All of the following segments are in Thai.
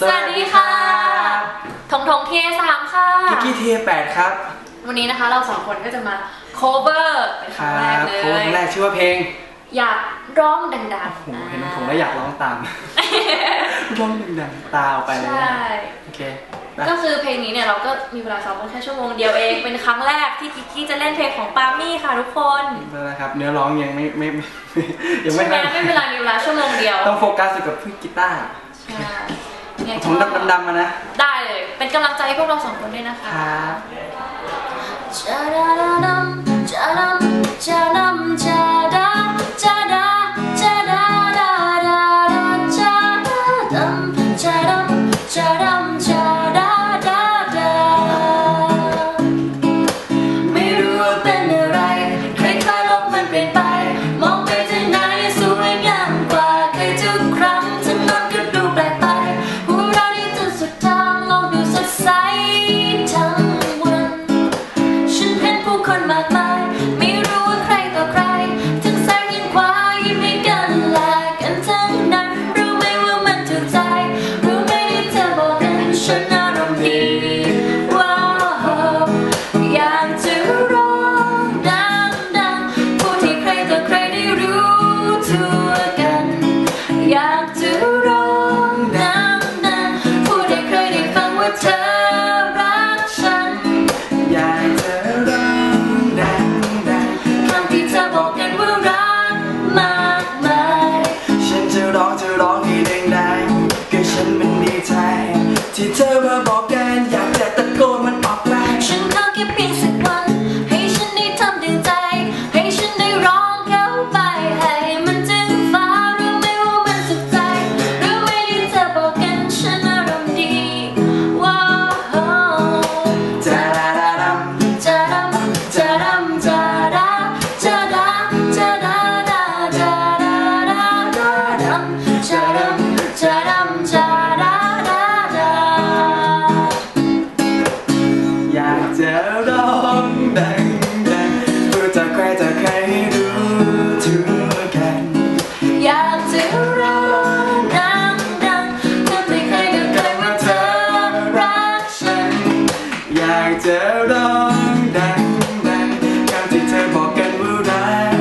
สวัสดีค่ะทงทงเทสามค่ะกิกกี้เทียแปดครับ วันนี้นะคะเราสองคนก็จะมา cover เป็นคครั้งรัแรกบเลโค้ดยแรกชื่อว่าเพลงอยากร้องดังโอ้โหๆเห็นอ่าผมแล้วอยากร้องตาม ร้องดังๆตาออกไปเลยใช่โอเคไปก็คือเพลงนี้เนี่ยเราก็มีเวลาซ้อมกันแค่ชั่วโมงเดียวเอง เป็นครั้งแรกที่กิกกี้จะเล่นเพลงของปามี่ค่ะทุกคนนะครับ เนื้อร้องยังไม่ไม่ไม่ยังใช่ไม่ไหมไม่เป็นไรมีเวลาชั่วโมงเดียว ต้องโฟกัสอยู่กับพี่กีตาร์ ใช่ ยังไงผมก็ดำดำๆมานะ ได้เลย เป็นกำลังใจให้พวกเราสองคนด้วยนะคะ ครับ ได้ จะร้องดังดังๆพูดจากใครจากใครให้รู้ทั่วกัน อยากจะร้องดังดังทำให้ใครต่อใครว่าเธอรักฉัน อยากจะร้องดังดังคำที่เธอบอกกันว่ารัก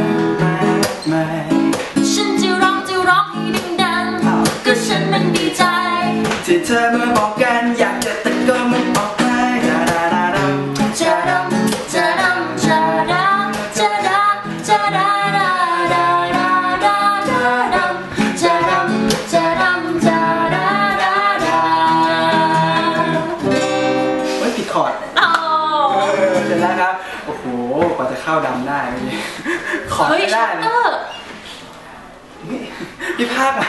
มากมายฉันจะร้องจะร้องให้ดังๆก็ฉันมันดีใจ ที่เธอมาบอกกันอยากจะตะ เข้าดำได้ไม่มีขอเฮ้ยไม่ชัได้ตเลเตยอร์ พี่ภาคมา